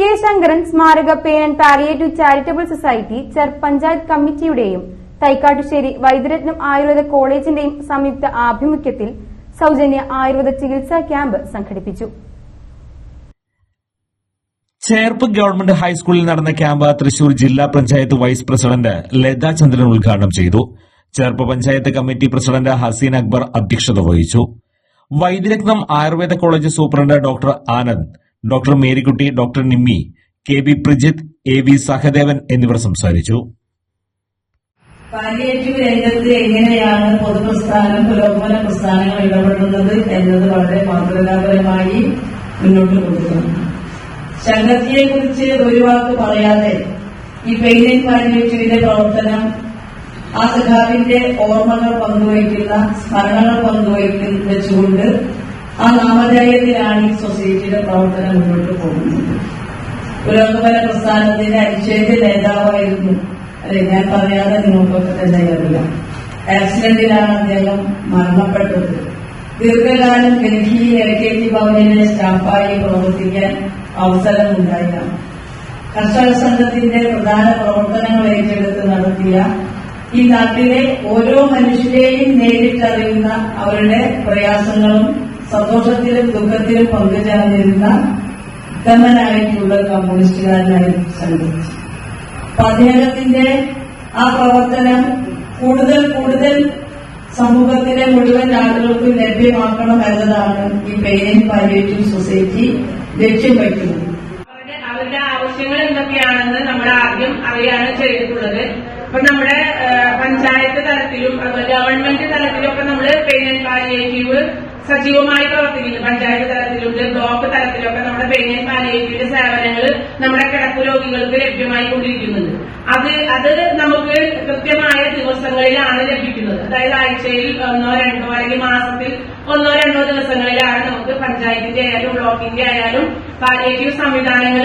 K Sankaran സ്മാരക pain and palliative charitable society ചെർ പഞ്ചായത്ത് കമ്മിറ്റിയുടെയും തൈക്കാട്ടുശ്ശേരി വൈദ്യരത്നം ആയുർവേദ കോളേജിന്റെയും സംയുക്ത ആഭിമുഖ്യത്തിൽ സൗജന്യ ആയുർവേദ ചികിത്സാ ക്യാമ്പ് സംഘടിപ്പിച്ചു. ചേർപ്പ് ഗവൺമെന്റ് ഹൈസ്കൂളിൽ നടന്ന ക്യാമ്പ് തൃശൂർ ജില്ലാ പഞ്ചായത്ത് വൈസ് പ്രസിഡന്റ് ലതാ ചന്ദ്രൻ ഉദ്ഘാടനം ചെയ്തു. ചേർപ്പ് പഞ്ചായത്ത് കമ്മിറ്റി പ്രസിഡന്റ് ഹസീൻ അക്ബർ അധ്യക്ഷത വഹിച്ചു. Vaidyaratnam Ayurveda college superintendent doctor Anand doctor Marykutty doctor Nimmi K B Prajith A V Sahadevan എന്നിവർ സംസാരിച്ചു. എങ്ങനെയാണ് പൊതുപ്രസ്ഥാനം പുരോഗമന പ്രസ്ഥാനങ്ങൾ ഇടപെടുന്നത് എന്നത് വളരെ മാതൃകാപരമായി മുന്നോട്ട് കൊണ്ടുവരുന്നു ശങ്കത്തിയെ കുറിച്ച് ഒരു വാക്ക് പറയാതെ ഈ പെയിൻ പാലിയേറ്റീവിന്റെ പ്രവർത്തനം ആ സഖാവിന്റെ ഓർമ്മകൾ പങ്കുവയ്ക്കുന്ന സ്മരണകൾ പങ്കുവയ്ക്കുന്ന വെച്ചുകൊണ്ട് ആ നാമധേയത്തിലാണ് ഈ സൊസൈറ്റിയുടെ പ്രവർത്തനം മുന്നോട്ട് പോകുന്നത്. പുരോഗമന പ്രസ്ഥാനത്തിന്റെ അനിശ്ചിത നേതാവായിരുന്നു. അല്ലെ ഞാൻ പറയാതെ നിങ്ങൾക്കൊക്കെ തന്നെ അറിയാം ആക്സിഡന്റിലാണ് അദ്ദേഹം മരണപ്പെട്ടത്. ദീർഘകാലം ഡൽഹി എൽ കെ ജി ഭവനിലെ സ്റ്റാഫായി പ്രവർത്തിക്കാൻ അവസരം ഉണ്ടായില്ല കർഷക സംഘത്തിന്റെ പ്രധാന പ്രവർത്തനങ്ങൾ ഏറ്റെടുത്ത് നടത്തിയ ഈ നാട്ടിലെ ഓരോ മനുഷ്യരെയും നേരിട്ടറിയുന്ന അവരുടെ പ്രയാസങ്ങളും സന്തോഷത്തിലും ദുഃഖത്തിലും പങ്കുചേർന്നിരുന്ന ഉത്തമനായിട്ടുള്ള കമ്മ്യൂണിസ്റ്റുകാരനായി സംഘടിച്ചു അപ്പൊ അദ്ദേഹത്തിന്റെ ആ പ്രവർത്തനം കൂടുതൽ കൂടുതൽ സമൂഹത്തിലെ മുഴുവൻ ആളുകൾക്കും ലഭ്യമാക്കണം എന്നതാണ് ഈ പെയിൻ പാലിയേറ്റീവ് സൊസൈറ്റി ലക്ഷ്യം വയ്ക്കുന്നത്. അവരുടെ ആവശ്യങ്ങൾ എന്തൊക്കെയാണെന്ന് നമ്മൾ ആദ്യം അറിയാണ് ചെയ്തിട്ടുള്ളത്. അപ്പൊ നമ്മുടെ പഞ്ചായത്ത് തലത്തിലും അതുപോലെ ഗവൺമെന്റ് തലത്തിലും ഒക്കെ നമ്മൾ പെയിൻ ആൻഡ് പാലിയേറ്റീവ് സജീവമായി പ്രവർത്തിക്കുന്നു. പഞ്ചായത്ത് തലത്തിലുണ്ട് ബ്ലോക്ക് തലത്തിലൊക്കെ നമ്മുടെ പെയിൻ പാലിയേറ്റീവിന്റെ സേവനങ്ങൾ നമ്മുടെ കിടപ്പ് രോഗികൾക്ക് ലഭ്യമായി കൊണ്ടിരിക്കുന്നുണ്ട് അത് അത് നമുക്ക് കൃത്യമായ ദിവസങ്ങളിലാണ് ലഭിക്കുന്നത്. അതായത് ആഴ്ചയിൽ ഒന്നോ രണ്ടോ അല്ലെങ്കിൽ മാസത്തിൽ ഒന്നോ രണ്ടോ ദിവസങ്ങളിലാണ് നമുക്ക് പഞ്ചായത്തിന്റെ ആയാലും ബ്ലോക്കിന്റെ ആയാലും പാലിയേറ്റീവ് സംവിധാനങ്ങൾ